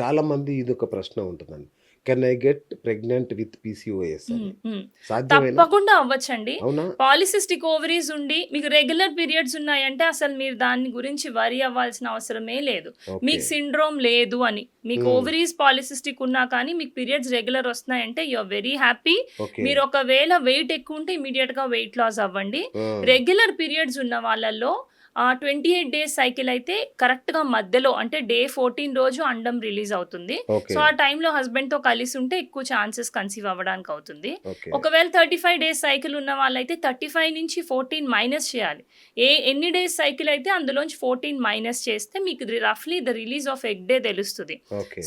చాలా మంది ఇది ఒక ప్రశ్న ఉంటుందండి can I get pregnant with PCOS తప్పకుండా అవ్వచ్చండి. పాలిసిస్టిక్ ఓవరీస్ ఉండి మీకు రెగ్యులర్ పీరియడ్స్ ఉన్నాయంటే అసలు మీరు దాని గురించి వరి అవ్వాల్సిన అవసరమే లేదు. మీకు సిండ్రోమ్ లేదు అని. మీకు. ఓవరీస్ పాలిసిస్టిక్ ఉన్నా కానీ మీకు పీరియడ్స్ రెగ్యులర్ వస్తున్నాయంటే యు వెరీ హ్యాపీ. మీరు ఒకవేళ వెయిట్ ఎక్కువ ఉంటే ఇమీడియట్గా వెయిట్ లాస్ అవ్వండి. రెగ్యులర్ పీరియడ్స్ ఉన్న వాళ్ళల్లో ట్వంటీ ఎయిట్ డేస్ సైకిల్ అయితే కరెక్ట్గా మధ్యలో అంటే డే ఫోర్టీన్ రోజు అండం రిలీజ్ అవుతుంది. సో ఆ టైంలో హస్బెండ్తో కలిసి ఉంటే ఎక్కువ ఛాన్సెస్ కన్సీవ్ అవ్వడానికి అవుతుంది. ఒకవేళ థర్టీ ఫైవ్ డేస్ సైకిల్ ఉన్న వాళ్ళైతే థర్టీ ఫైవ్ నుంచి ఫోర్టీన్ మైనస్ చేయాలి. ఏ ఎన్ని డేస్ సైకిల్ అయితే అందులోంచి ఫోర్టీన్ మైనస్ చేస్తే మీకు రఫ్లీ the release of egg day తెలుస్తుంది.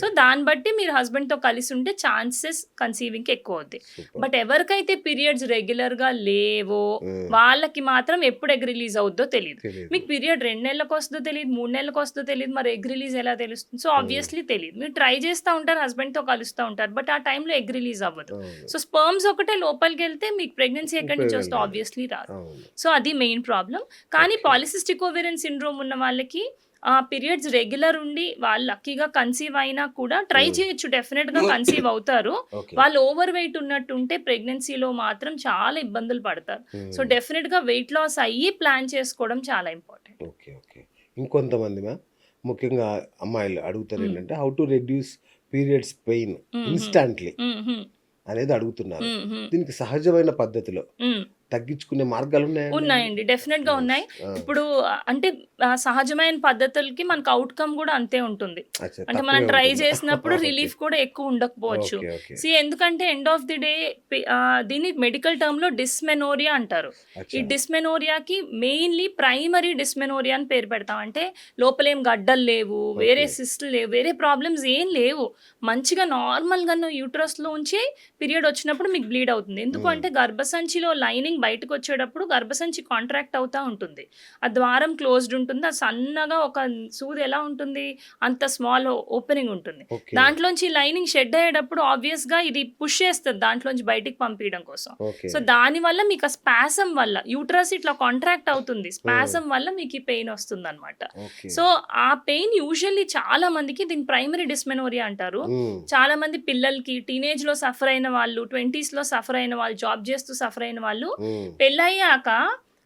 సో దాన్ని బట్టి మీరు husband తో కలిసి ఉంటే ఛాన్సెస్ కన్సీవింగ్కి ఎక్కువ అవుతాయి. సూపర్. బట్ ఎవరికైతే పీరియడ్స్ రెగ్యులర్గా లేవో వాళ్ళకి మాత్రం ఎప్పుడు ఎగ్ రిలీజ్ అవుద్దో తెలియదు. మీకు పీరియడ్ రెండు నెలలకు వస్తుందో తెలియదు మూడు నెలలకు వస్తుందో తెలియదు మరి ఎగ్ రిలీజ్ ఎలా తెలుస్తుంది? సో ఆబ్వియస్లీ తెలియదు మీరు ట్రై చేస్తూ ఉంటారు husband తో కలుస్తూ ఉంటారు బట్ ఆ టైంలో ఎగ్ రిలీజ్ అవ్వదు. సో స్పర్మ్స్ ఒకటే లోపలికి వెళ్తే మీకు ప్రెగ్నెన్సీ ఎక్కడి నుంచి వస్తే ఉపయోగం ఆబ్వియస్లీ రాదు. సో అది మెయిన్ ప్రాబ్లం కానీ. పాలిసిస్టిక్ ఓవేరియన్ సిండ్రోమ్ ఉన్న వాళ్ళకి ఆ పీరియడ్స్ రెగ్యులర్ ఉండి వాళ్ళు లక్కీగా కన్సీవ్ అయినా కూడా ట్రై Hmm. చేయొచ్చు. డెఫినెట్గా కన్సీవ్ అవుతారు. వాళ్ళు ఓవర్ వెయిట్ ఉన్నట్టు ఉంటే ప్రెగ్నెన్సీలో మాత్రం చాలా ఇబ్బందులు పడతారు. సో డెఫినెట్గా వెయిట్ లాస్ అయ్యి ప్లాన్ చేసుకోవడం చాలా ఇంపార్టెంట్ ఓకే ఓకే ఇంకొంతమంది మ్యామ్ ముఖ్యంగా అమ్మాయిలు అడుగుతారు మ్మ్. ఏంటంటే how to reduce periods pain instantly అనేది అడుగుతున్నారు. దీనికి సహజమైన పద్ధతిలో తగ్గించుకునే మార్గాలు ఉన్నాయండి? ఉన్నాయండి డెఫినెట్గా ఉన్నాయి. ఇప్పుడు అంటే సహజమైన పద్ధతులకి మనకు అవుట్కమ్ కూడా అంతే ఉంటుంది. అంటే మనం ట్రై? చేసినప్పుడు రిలీఫ్ కూడా ఎక్కువ ఉండకపోవచ్చు. సి ఎందుకంటే ఎండ్ ఆఫ్ ది డే దీన్ని మెడికల్ టర్మ్లో డిస్మెనోరియా అంటారు. ఈ డిస్మెనోరియాకి మెయిన్లీ ప్రైమరీ డిస్మెనోరియా అని పేరు పెడతాం. అంటే లోపలేం గడ్డలు లేవు వేరే. సిస్ట్లు లేవు వేరే ప్రాబ్లమ్స్ ఏం లేవు. మంచిగా నార్మల్గా యూట్రస్లో ఉంచి పీరియడ్ వచ్చినప్పుడు మీకు బ్లీడ్ అవుతుంది. ఎందుకు Hmm. గర్భసంచిలో లైనింగ్ బయటకు వచ్చేటప్పుడు గర్భసంచి కాంట్రాక్ట్ అవుతా ఉంటుంది. ఆ ద్వారం క్లోజ్డ్ ఉంటుంది. ఆ సన్నగా ఒక సూది ఎలా ఉంటుంది? అంత స్మాల్ ఓపెనింగ్ ఉంటుంది. దాంట్లోంచి లైనింగ్ షెడ్ అయ్యేటప్పుడు ఆబ్వియస్గా ఇది పుష్ చేస్తుంది దాంట్లోంచి బయటికి పంపించడం కోసం. సో దాని వల్ల మీకు ఆ స్పాసం వల్ల యూట్రస్ ఇట్లా కాంట్రాక్ట్ అవుతుంది. స్పాసం వల్ల మీకు ఈ పెయిన్ వస్తుంది అనమాట. సో ఆ పెయిన్ యూజువల్లీ చాలా మందికి దీని ప్రైమరీ డిస్మెనోరియా అంటారు. చాలా మంది పిల్లలకి టీనేజ్లో సఫర్ అయిన వాళ్ళు ట్వంటీస్లో సఫర్ అయిన వాళ్ళు జాబ్ చేస్తూ సఫర్ అయిన వాళ్ళు. పెళ్ళయ్యాక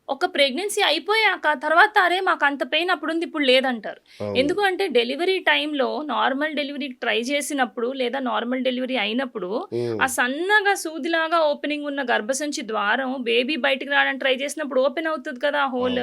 ఒక ప్రెగ్నెన్సీ అయిపోయాక తర్వాత అరే మాకు అంత పెయిన్ అప్పుడు ఉంది ఇప్పుడు లేదంటారు అవును. ఎందుకు అంటే డెలివరీ టైంలో నార్మల్ డెలివరీ ట్రై చేసినప్పుడు లేదా నార్మల్ డెలివరీ అయినప్పుడు. ఆ సన్నగా సూదిలాగా ఓపెనింగ్ ఉన్న గర్భసంచి ద్వారం బేబీ బయటికి రావడానికి ట్రై చేసినప్పుడు ఓపెన్ అవుతుంది కదా ఆ హోల్.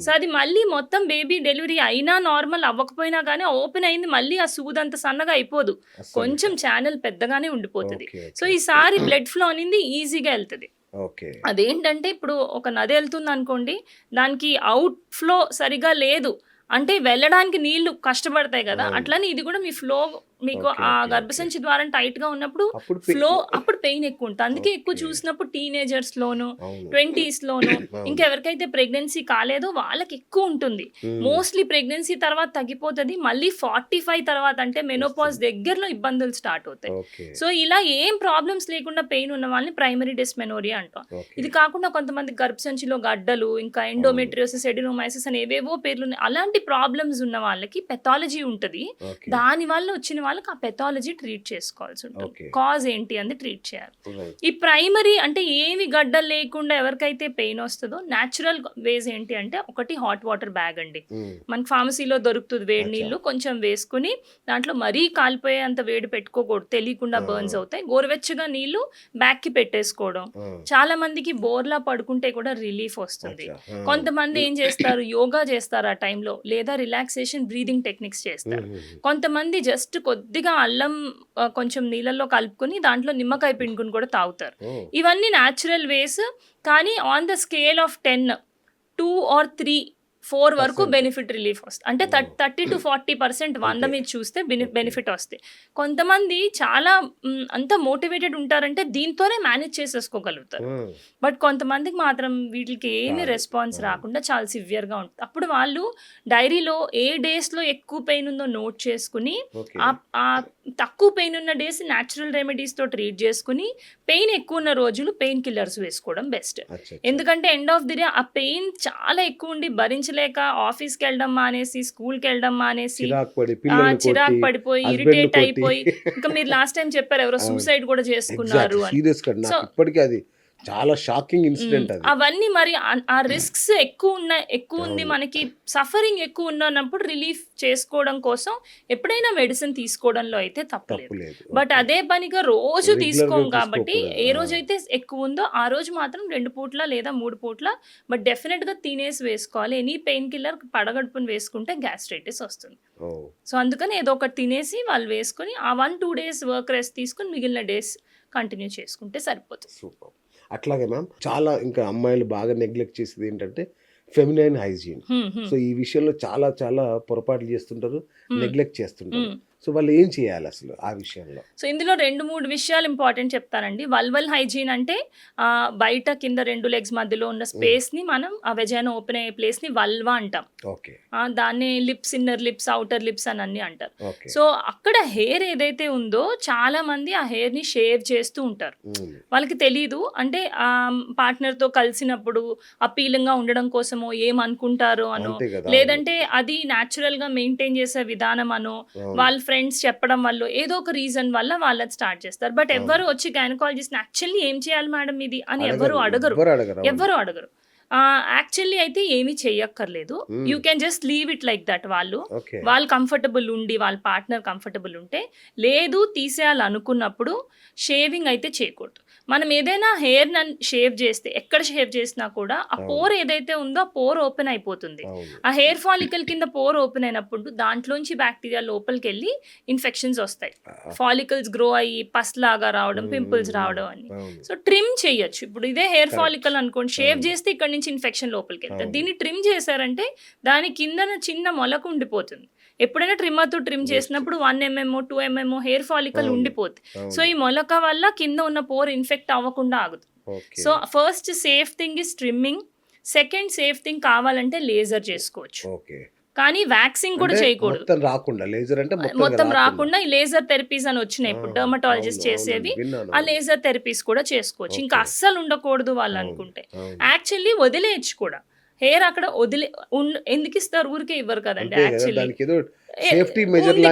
సో అది మళ్ళీ మొత్తం బేబీ డెలివరీ అయినా నార్మల్ అవ్వకపోయినా కానీ ఓపెన్ అయింది మళ్ళీ ఆ సూది అంత సన్నగా అయిపోదు. కొంచెం ఛానల్ పెద్దగానే ఉండిపోతుంది సో. ఈసారి బ్లడ్ ఫ్లో అనేది ఈజీగా వెళ్తుంది ఓకే అదేంటంటే ఇప్పుడు ఒక నది వెళ్తుంది అనుకోండి దానికి అవుట్ ఫ్లో సరిగా లేదు అంటే వెళ్ళడానికి నీళ్ళు కష్టపడతాయి కదా. అట్లనే ఇది కూడా మీ ఫ్లో మీకు ఆ గర్భసంచి ద్వారం టైట్గా ఉన్నప్పుడు ఫ్లో అప్పుడు పెయిన్ ఎక్కువ ఉంటుంది అందుకే ఎక్కువ. చూసినప్పుడు టీనేజర్స్ లోను. ట్వంటీస్ లోను. ఇంకెవరికైతే ప్రెగ్నెన్సీ కాలేదో వాళ్ళకి ఎక్కువ ఉంటుంది. మోస్ట్లీ ప్రెగ్నెన్సీ తర్వాత తగ్గిపోతుంది మళ్ళీ ఫార్టీ ఫైవ్ తర్వాత అంటే మెనోపాజ్ దగ్గరలో ఇబ్బందులు స్టార్ట్ అవుతాయి సో ఇలా ఏం ప్రాబ్లమ్స్ లేకుండా పెయిన్ ఉన్న వాళ్ళని ప్రైమరీ డిస్మెనోరియా అంటాం. ఇది కాకుండా కొంతమంది గర్భసంచిలో గడ్డలు ఇంకా ఎండోమెట్రియోసిస్ ఎడినోమైసిస్ అని ఏవేవో పేర్లు ఉన్నాయి అలాంటి ప్రాబ్లమ్స్ ఉన్న వాళ్ళకి పెథాలజీ ఉంటుంది. దాని వల్ల వచ్చిన వాళ్ళకి ఆ పెథాలజీ ట్రీట్ చేసుకోవాల్సి ఉంటుంది. కాజ్ ఏంటి అని ట్రీట్ చేయాలి. ఈ ప్రైమరీ అంటే ఏమి గడ్డలు లేకుండా ఎవరికైతే పెయిన్ వస్తుందో న్యాచురల్ వేస్ ఏంటి అంటే ఒకటి హాట్ వాటర్ బ్యాగ్ అండి మ్మ్. మనకి ఫార్మసీలో దొరుకుతుంది వేడి. నీళ్ళు కొంచెం వేసుకుని దాంట్లో మరీ కాలిపోయే అంత వేడి పెట్టుకోకూడదు తెలియకుండా. బర్న్స్ అవుతాయి గోరువెచ్చగా నీళ్ళు బ్యాక్కి పెట్టేసుకోవడం ఆ. చాలా మందికి బోర్లా పడుకుంటే కూడా రిలీఫ్ వస్తుంది. కొంతమంది ఏం చేస్తారు యోగా చేస్తారు ఆ టైంలో లేదా రిలాక్సేషన్ బ్రీదింగ్ టెక్నిక్స్ చేస్తారు. కొంతమంది జస్ట్ కొద్దిగా అల్లం కొంచెం నీళ్ళల్లో కలుపుకొని దాంట్లో నిమ్మకాయ పిండుకుని కూడా తాగుతారు. ఇవన్నీ న్యాచురల్ వేస్ కానీ on the scale of ten two or three four వరకు. బెనిఫిట్ రిలీఫ్ వస్తుంది అంటే. థర్టీ టు ఫార్టీ పర్సెంట్ వంద. మీద చూస్తే. బెనిఫిట్ వస్తాయి కొంతమంది చాలా అంత మోటివేటెడ్ ఉంటారంటే దీంతోనే మేనేజ్ చేసేసుకోగలుగుతారు. బట్ కొంతమందికి మాత్రం వీటికి ఏమీ. రెస్పాన్స్. రాకుండా చాలా సివియర్గా ఉంటుంది అప్పుడు వాళ్ళు డైరీలో ఏ డేస్లో ఎక్కువ పెయిన్ ఉందో నోట్ చేసుకుని. ఆ తక్కువ పెయిన్ ఉన్న డేస్ న్యాచురల్ రెమెడీస్తో ట్రీట్ చేసుకుని పెయిన్ ఎక్కువ ఉన్న రోజులు పెయిన్ కిల్లర్స్ వేసుకోవడం బెస్ట్. ఎందుకంటే ఎండ్ ఆఫ్ ది డే ఆ పెయిన్ చాలా ఎక్కువ ఉండి భరించలే భరించలేక ఆఫీస్కి వెళ్ళడం మానేసి స్కూల్కి వెళ్ళడం మానేసి చిరాకు పడిపోయి ఇరిటేట్. అయిపోయి ఇంకా మీరు లాస్ట్ టైం చెప్పారు ఎవరో. సూసైడ్ కూడా చేసుకున్నారు ఇప్పటికీ అది చాలా షాకింగ్ ఇన్సిడెంట్ అది. అవన్నీ మరి ఆ- రిస్క్స్ ఎక్కువ ఉన్నాయి ఎక్కువ ఉంది. మనకి సఫరింగ్ ఎక్కువ ఉన్నప్పుడు రిలీఫ్ చేసుకోవడం కోసం ఎప్పుడైనా మెడిసిన్ తీసుకోవడంలో అయితే తప్పలేదు తప్పు లేదు. బట్ అదే పనిగా రోజు తీసుకోం కాబట్టి. ఏ. రోజైతే ఎక్కువ ఉందో ఆ రోజు మాత్రం రెండు పూట్ల లేదా మూడు పూట్ల బట్ డెఫినెట్గా తినేసి వేసుకోవాలి. ఎనీ పెయిన్ కిల్లర్ పడగడుపుని వేసుకుంటే గ్యాస్ట్రైటిస్ వస్తుంది. సో అందుకని ఏదో ఒకటి తినేసి వాళ్ళు వేసుకొని ఆ one two days work rest తీసుకొని మిగిలిన డేస్ కంటిన్యూ చేసుకుంటే సరిపోతుంది. సూపర్. అట్లాగే మ్యామ్ చాలా ఇంకా అమ్మాయిలు బాగా నెగ్లెక్ట్ చేసేది ఏంటంటే ఫెమినైన్ హైజీన్. సో ఈ విషయంలో చాలా చాలా పొరపాట్లు చేస్తుంటారు. నెగ్లెక్ట్ చేస్తుంటారు. సో వాళ్ళు ఏం చేయాలి అసలు ఆ విషయంలో? సో ఇందులో రెండు మూడు విషయాలు ఇంపార్టెంట్ చెప్తానండి. వల్వల్ హైజీన్ అంటే బయట కింద రెండు లెగ్స్ మధ్యలో ఉన్న స్పేస్ని మనం ఆ వెజైన ఓపెన్ అయ్యే ప్లేస్ని వల్వా అంటాం. ఓకే. దాన్నే lips inner lips outer lips అని అన్ని అంటారు. సో అక్కడ హెయిర్ ఏదైతే ఉందో చాలా మంది ఆ హెయిర్ని షేవ్ చేస్తూ ఉంటారు. వాళ్ళకి తెలీదు. అంటే ఆ పార్ట్నర్తో కలిసినప్పుడు అపీలింగ్గా ఉండడం కోసమో ఏమనుకుంటారో అనో లేదంటే అది న్యాచురల్గా మెయింటైన్ చేసే విధానం అనో. వాళ్ళ ఫ్రెండ్స్ చెప్పడం వల్ల ఏదో ఒక రీజన్ వల్ల వాళ్ళది స్టార్ట్ చేస్తారు. బట్. ఎవరు వచ్చి గైనకాలజిస్ట్ యాక్చువల్లీ ఏం చేయాలి మేడం ఇది అని ఎవరు అడగరు. ఎవ్వరు అడగరు అవును. ఎవరు అడగరు. యాక్చువల్లీ అయితే ఏమీ చెయ్యక్కర్లేదు. You can just leave it like that వాళ్ళు. వాళ్ళు కంఫర్టబుల్ ఉండి వాళ్ళ పార్ట్నర్ కంఫర్టబుల్ ఉంటే లేదు తీసేయాలనుకున్నప్పుడు షేవింగ్ అయితే చేయకూడదు. మనం ఏదైనా హెయిర్ షేవ్ చేస్తే ఎక్కడ షేవ్ చేసినా కూడా ఆ. పోర్ ఏదైతే ఉందో ఆ పోర్ ఓపెన్ అయిపోతుంది. ఆ హెయిర్ ఫాలికల్ కింద పోర్ ఓపెన్ అయినప్పుడు దాంట్లోంచి బ్యాక్టీరియా లోపలికి వెళ్ళి ఇన్ఫెక్షన్స్ వస్తాయి ఫాలికల్స్ గ్రో అయ్యి పస్ లాగా రావడం పింపుల్స్ రావడం అని. సో ట్రిమ్ చేయొచ్చు. ఇప్పుడు ఇదే హెయిర్. ఫాలికల్ అనుకోండి షేవ్. చేస్తే ఇక్కడ నుంచి ఇన్ఫెక్షన్ లోపలికి వెళ్తాయి అవును. దీన్ని ట్రిమ్ చేశారంటే దాని కిందన చిన్న మొలకు ఉండిపోతుంది. ఎప్పుడైనా ట్రిమ్మర్తో ట్రిమ్. చేసినప్పుడు one mm two mm hair follicle. ఉండిపోతుంది. సో ఈ మొలక వల్ల కింద ఉన్న పోర్ ఇన్ఫెక్ట్ అవ్వకుండా ఆగుతుంది. So first safe thing is trimming second safe thing కావాలంటే లేజర్ చేసుకోవచ్చు. ఓకే కానీ వ్యాక్సింగ్ కూడా చేయకూడదు. మొత్తం రాకుండా లేజర్ అంటే మొత్తం రాకుండా. ఈ లేజర్ థెరపీస్ అని వచ్చినాయి. ఇప్పుడు డర్మటాలజిస్ట్ చేసేవి. ఆ. లేజర్ థెరపీస్ కూడా చేసుకోవచ్చు. ఇంకా. అస్సలు ఉండకూడదు వాళ్ళు అనుకుంటే. యాక్చువల్లీ వదిలేయచ్చు కూడా. హెయిర్ అక్కడ వదిలే ఎందుకు ఇస్తారు ఊరికే ఇవ్వరు కదండి యాక్చువల్లీ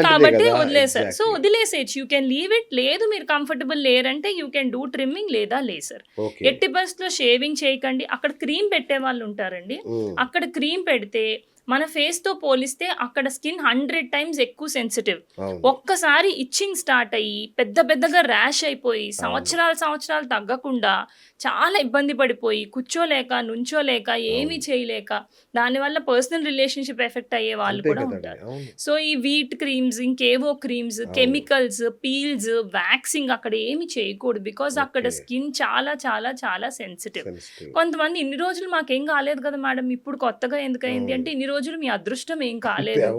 కాబట్టి వదిలేసారు సో. వదిలేసేయచ్చు. యూ కెన్ లీవ్ ఇట్ లేదు మీరు కంఫర్టబుల్ లేరంటే యూ కెన్ డూ ట్రిమ్మింగ్ లేదా లేసర్ ఎట్టి బస్లో షేవింగ్ చేయకండి. అక్కడ క్రీమ్ పెట్టే వాళ్ళు ఉంటారండి. ఉమ్, అక్కడ క్రీమ్ పెడితే మన face తో పోలిస్తే అక్కడ స్కిన్ హండ్రెడ్ టైమ్స్ ఎక్కువ సెన్సిటివ్ ఒక్కసారి ఇచ్చింగ్ స్టార్ట్ అయ్యి పెద్ద పెద్దగా ర్యాష్ అయిపోయి సంవత్సరాలు సంవత్సరాలు తగ్గకుండా చాలా ఇబ్బంది పడిపోయి కూర్చోలేక నుంచోలేక ఏమీ. చేయలేక దానివల్ల పర్సనల్ రిలేషన్షిప్ ఎఫెక్ట్ అయ్యే వాళ్ళు కూడా ఉంటారు సో ఈ వీట్ క్రీమ్స్ ఇంకేవో క్రీమ్స్. కెమికల్స్ పీల్స్ వ్యాక్సింగ్ అక్కడ ఏమి చేయకూడదు బికాజ్ అక్కడ. స్కిన్ చాలా చాలా చాలా సెన్సిటివ్ కొంతమంది ఇన్ని రోజులు మాకేం కాలేదు కదా మేడం ఇప్పుడు కొత్తగా ఎందుకు అయింది అవును. అంటే ఇన్ని రోజులు మీ అదృష్టం ఏం కాలేదు.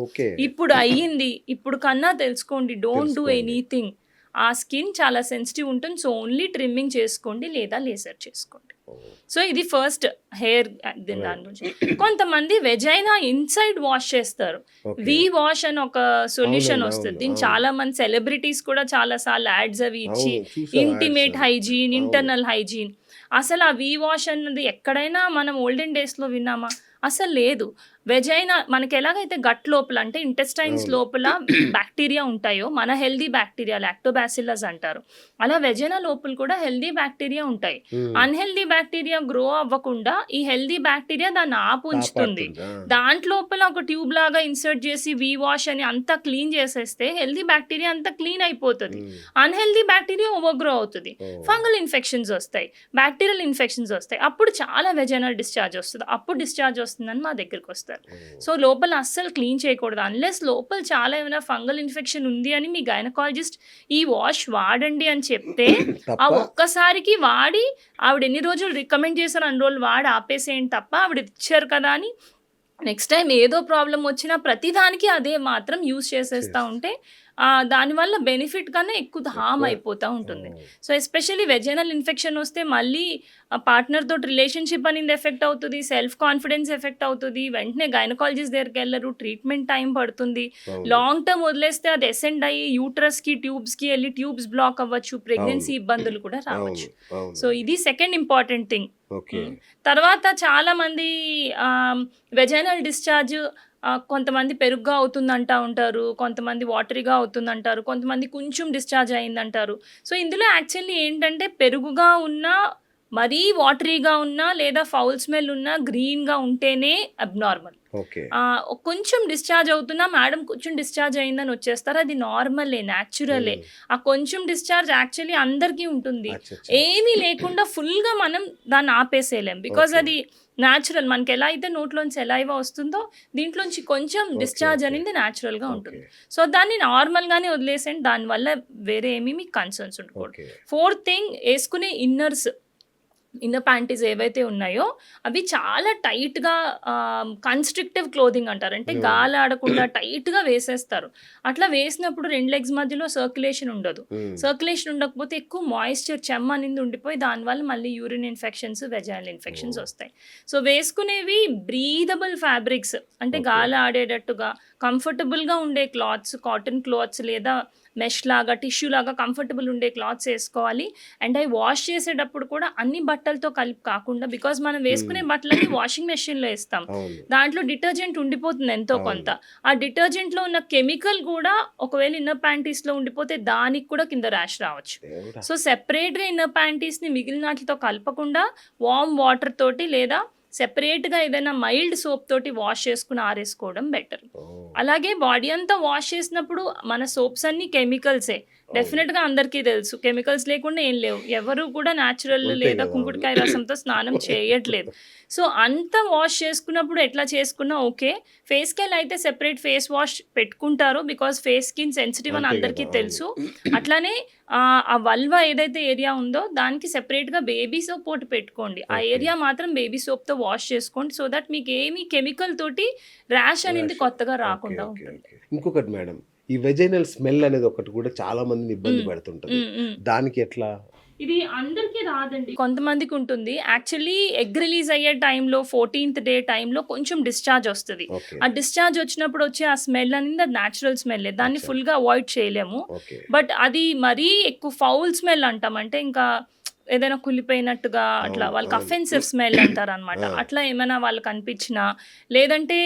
ఇప్పుడు అయ్యింది. ఇప్పుడు కన్నా తెలుసుకోండి. Don't do. ఎనీథింగ్ ఆ స్కిన్ చాలా సెన్సిటివ్ ఉంటుంది. సో ఓన్లీ ట్రిమ్మింగ్ చేసుకోండి లేదా లేసర్ చేసుకోండి. సో ఇది ఫస్ట్ హెయిర్ దాని గురించి. కొంతమంది వెజైనా ఇన్సైడ్ వాష్ చేస్తారు. వి వాష్ అని ఒక సొల్యూషన్ వస్తుంది. దీని. చాలా మంది సెలబ్రిటీస్ కూడా చాలా సార్లు యాడ్స్ అవి ఇచ్చి ఇంటిమేట్. హైజీన్. ఇంటర్నల్ హైజీన్ అసలు ఆ వి వాష్ అన్నది ఎక్కడైనా మనం ఓల్డెన్ డేస్లో విన్నామా? అసలు లేదు. వెజైనా మనకి ఎలాగైతే గట్ లోపల అంటే ఇంటెస్టైన్స్. లోపల బ్యాక్టీరియా ఉంటాయో మన హెల్దీ బ్యాక్టీరియా లాక్టోబాసిల్లస్ అంటారు. అలా వెజైనా లోపల కూడా హెల్దీ బ్యాక్టీరియా ఉంటాయి. అన్హెల్దీ బ్యాక్టీరియా గ్రో అవ్వకుండా ఈ హెల్దీ బ్యాక్టీరియా దాన్ని ఆపు ఉంచుతుంది కాపాడుతుంది, ఆ. దాంట్లోపల ఒక ట్యూబ్ లాగా ఇన్సర్ట్ చేసి వి వాష్ అని అంతా క్లీన్ చేసేస్తే హెల్దీ బ్యాక్టీరియా అంతా క్లీన్ అయిపోతుంది. అన్హెల్దీ బ్యాక్టీరియా ఓవర్గ్రో అవుతుంది. ఫంగల్ ఇన్ఫెక్షన్స్ వస్తాయి. బ్యాక్టీరియల్ ఇన్ఫెక్షన్స్ వస్తాయి. అప్పుడు చాలా వెజనల్ డిశ్చార్జ్ వస్తుంది. అప్పుడు డిశ్చార్జ్ వస్తుందని మా దగ్గరికి వస్తారు. ఓ, సో లోపల అస్సలు క్లీన్ చేయకూడదు. అన్లెస్ లోపల చాలా ఏమైనా ఫంగల్ ఇన్ఫెక్షన్ ఉంది అని మీ గైనకాలజిస్ట్ ఈ వాష్ వాడండి అని చెప్తే ఆ ఒక్కసారికి వాడి ఆవిడ ఎన్ని రోజులు రికమెండ్ చేశారు అన్ని రోజులు వాడి ఆపేసేయండి తప్ప ఆవిడ ఇచ్చారు కదా అని నెక్స్ట్ టైం ఏదో ప్రాబ్లం వచ్చినా ప్రతిదానికి అదే మాత్రం యూస్ చేసేస్తా. ఉంటే దానివల్ల బెనిఫిట్ కన్నా ఎక్కువ హామ్. అయిపోతూ ఉంటుంది. సో ఎస్పెషల్లీ వెజైనల్ ఇన్ఫెక్షన్ వస్తే మళ్ళీ పార్ట్నర్ తోటి రిలేషన్షిప్ అనేది ఎఫెక్ట్ అవుతుంది సెల్ఫ్ కాన్ఫిడెన్స్ ఎఫెక్ట్ అవుతుంది. వెంటనే గైనకాలజిస్ట్ దగ్గరికి వెళ్ళరు ట్రీట్మెంట్ టైం పడుతుంది. లాంగ్ టర్మ్ వదిలేస్తే అది ఎసెండ్ అయ్యి యూట్రస్కి ట్యూబ్స్కి వెళ్ళి ట్యూబ్స్ బ్లాక్ అవ్వచ్చు ప్రెగ్నెన్సీ. ఇబ్బందులు కూడా రావచ్చు. సో ఇది సెకండ్ ఇంపార్టెంట్ థింగ్ తర్వాత చాలా మంది వెజైనల్ డిశ్చార్జ్ కొంతమంది పెరుగుగా అవుతుందంటా ఉంటారు కొంతమంది వాటరీగా అవుతుందంటారు కొంతమంది కొంచెం డిశ్చార్జ్ అయిందంటారు. సో ఇందులో యాక్చువల్లీ ఏంటంటే పెరుగుగా ఉన్న మరీ వాటరీగా ఉన్నా లేదా ఫౌల్ స్మెల్ ఉన్నా గ్రీన్గా ఉంటేనే అబ్నార్మల్ కొంచెం డిశ్చార్జ్ అవుతున్నా మేడం కొంచెం డిశ్చార్జ్ అయిందని వచ్చేస్తారు. అది నార్మలే న్యాచురలే. ఆ కొంచెం డిశ్చార్జ్ యాక్చువల్లీ అందరికీ ఉంటుంది. ఏమీ లేకుండా ఫుల్గా మనం దాన్ని ఆపేసేయలేం. బికాజ్. అది న్యాచురల్. మనకి ఎలా అయితే నోట్లోంచి ఎలా ఇవో వస్తుందో దీంట్లోంచి కొంచెం డిశ్చార్జ్. అనేది న్యాచురల్గా ఉంటుంది. సో దాన్ని నార్మల్గానే వదిలేసేయండి. దానివల్ల వేరే ఏమీ మీకు కన్సర్న్స్ ఉండకూడదు. ఫోర్త్ థింగ్ వేసుకునే ఇన్నర్స్. ఇన్నర్ ప్యాంటీస్ ఏవైతే ఉన్నాయో అవి చాలా టైట్గా కన్స్ట్రిక్టివ్ క్లోదింగ్ అంటారు అంటే Hmm. గాలి ఆడకుండా టైట్గా వేసేస్తారు అట్లా వేసినప్పుడు రెండు లెగ్స్ మధ్యలో సర్క్యులేషన్ ఉండదు సర్క్యులేషన్ ఉండకపోతే ఎక్కువ మాయిశ్చర్ చెమ్మ అనేది ఉండిపోయి దానివల్ల మళ్ళీ యూరిన్ ఇన్ఫెక్షన్స్ వెజైనల్ ఇన్ఫెక్షన్స్. వస్తాయి సో వేసుకునేవి బ్రీదబుల్ ఫ్యాబ్రిక్స్ అంటే. గాలి ఆడేటట్టుగా కంఫర్టబుల్గా ఉండే క్లాత్స్ కాటన్ క్లాత్స్ లేదా మెష్ లాగా టిష్యూ లాగా కంఫర్టబుల్ ఉండే క్లాత్స్ వేసుకోవాలి. అండ్ అవి వాష్ చేసేటప్పుడు కూడా అన్ని బట్టలతో కలిపి కాకుండా బికాజ్ మనం వేసుకునే బట్టలన్నీ వాషింగ్ మెషిన్లో వేస్తాం. దాంట్లో డిటర్జెంట్ ఉండిపోతుంది ఎంతో. కొంత. ఆ డిటర్జెంట్లో ఉన్న కెమికల్ కూడా ఒకవేళ ఇన్నర్ ప్యాంటీస్లో ఉండిపోతే దానికి కూడా కింద ర్యాష్ రావచ్చు. సో సెపరేట్గా ఇన్నర్ ప్యాంటీస్ని మిగిలిన వాటితో కలపకుండా వామ్ వాటర్ తోటి లేదా సెపరేట్గా ఏదైనా మైల్డ్ సోప్ తోటి వాష్ చేసుకుని ఆరేసుకోవడం బెటర్. అలాగే బాడీ అంతా వాష్ చేసినప్పుడు మన సోప్స్ అన్ని కెమికల్సే. డెఫినెట్గా అందరికీ తెలుసు. కెమికల్స్ లేకుండా ఏం లేవు. ఎవరు కూడా న్యాచురల్ లేదా కుంకుడుకాయ రసంతో స్నానం చేయట్లేదు. సో అంతా వాష్ చేసుకున్నప్పుడు ఎట్లా చేసుకున్నా ఓకే. ఫేస్ కెల్ అయితే సెపరేట్ ఫేస్ వాష్ పెట్టుకుంటారు బికాస్ ఫేస్ స్కిన్ సెన్సిటివ్ అని అందరికీ తెలుసు. అట్లానే ఆ, వల్వా ఏదైతే ఏరియా ఉందో దానికి సెపరేట్గా బేబీ సోప్ ఒకటి పెట్టుకోండి. ఆ. ఏరియా మాత్రం బేబీ సోప్తో వాష్ చేసుకోండి సో దట్ మీకు ఏమి కెమికల్ తోటి ర్యాష్ అనేది. కొత్తగా రాకుండా ఉంటుంది. ఇంకొకటి మేడం ఈ వెజైనల్ స్మెల్ అనేది ఒకటి కూడా చాలా మందిని ఇబ్బంది. పెడుతుంటది. దానికి ఎట్లా? ఇది అందరికీ రాదండి. కొంతమందికి ఉంటుంది. యాక్చువల్లీ ఎగ్ రిలీజ్ అయ్యే టైంలో ఫోర్టీన్త్ డే టైంలో కొంచెం డిశ్చార్జ్ వస్తుంది. ఆ డిశ్చార్జ్ వచ్చినప్పుడు వచ్చే ఆ స్మెల్ అనేది అది న్యాచురల్ స్మెల్ దాన్ని. ఫుల్గా అవాయిడ్ చేయలేము. బట్ అది మరీ ఎక్కువ ఫౌల్ స్మెల్ అంటాం. అంటే ఇంకా ఏదైనా కులిపోయినట్టుగా అట్లా వాళ్ళకి. అఫెన్సివ్ స్మెల్ అంటారు అనమాట. అట్లా ఏమైనా వాళ్ళకి అనిపించినా లేదంటే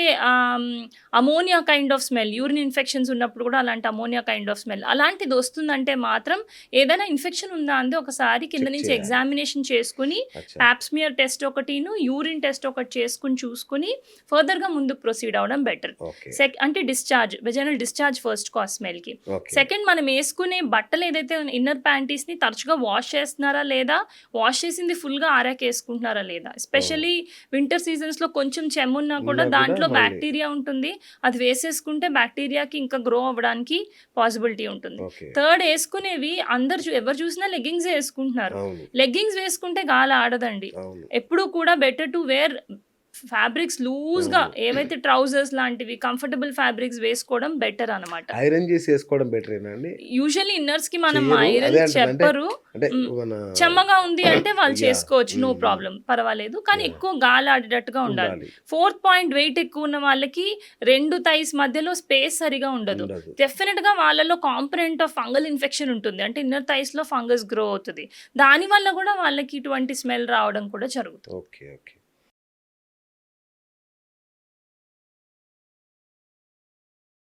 ammonia kind of smell urine infections ఉన్నప్పుడు కూడా అలాంటి అమోనియా కైండ్ ఆఫ్ స్మెల్ అలాంటిది వస్తుందంటే మాత్రం ఏదైనా ఇన్ఫెక్షన్ ఉందా అంది ఒకసారి కింద నుంచి. ఎగ్జామినేషన్ చేసుకుని ప్యాప్స్మియర్ టెస్ట్ ఒకటిను యూరిన్ టెస్ట్ ఒకటి చేసుకుని చూసుకుని ఫర్దర్గా ముందుకు ప్రొసీడ్ అవడం బెటర్ సెక్ అంటే discharge vaginal discharge first cause స్మెల్కి second మనం వేసుకునే బట్టలు ఏదైతే ఇన్నర్ ప్యాంటీస్ని తరచుగా వాష్ చేస్తున్నారా లేదా వాష్ చేసింది ఫుల్గా ఆరాక వేసుకుంటున్నారా లేదా? ఎస్పెషల్లీ వింటర్ సీజన్స్లో కొంచెం చెమ్మున్నా కూడా దాంట్లో. బ్యాక్టీరియా ఉంటుంది. అది వేసేసుకుంటే బ్యాక్టీరియాకి ఇంకా గ్రో అవ్వడానికి పాసిబిలిటీ ఉంటుంది. థర్డ్ వేసుకునేవి అందరు ఎవరు చూసినా లెగ్గింగ్స్ వేసుకుంటున్నారు. లెగ్గింగ్స్ వేసుకుంటే గాలి ఆడదండి. ఎప్పుడు కూడా బెటర్ టు వేర్ ఫ్యాబ్రిక్స్ లూజ్గా అవును. ఏవైతే ట్రౌజర్స్ లాంటివి కంఫర్టబుల్ ఫ్యాబ్రిక్స్ వేసుకోవడం బెటర్ అనమాట ఐరన్ చేసి వేసుకోవడం బెటరేనా అండి? యూజువల్లీ ఇన్నర్స్కి మనం. ఐరన్ చెప్పరు. చెమ్మగా ఉంది అంటే వాళ్ళు. చేసుకోవచ్చు నో. ప్రాబ్లం పర్వాలేదు. కానీ. ఎక్కువ గాలి ఆడేటట్టుగా ఉండాలి. ఫోర్త్ పాయింట్ వెయిట్ ఎక్కువ ఉన్న వాళ్ళకి రెండు థైస్ మధ్యలో స్పేస్ సరిగా ఉండదు. ఉండదు. డెఫినెట్గా వాళ్ళలో కాంపనెంట్ ఆఫ్ ఫంగల్ ఇన్ఫెక్షన్ ఉంటుంది. అంటే ఇన్నర్ థైస్లో ఫంగస్ గ్రో అవుతుంది. దాని వల్ల కూడా వాళ్ళకి ఇటువంటి స్మెల్ రావడం కూడా జరుగుతుంది. Okay okay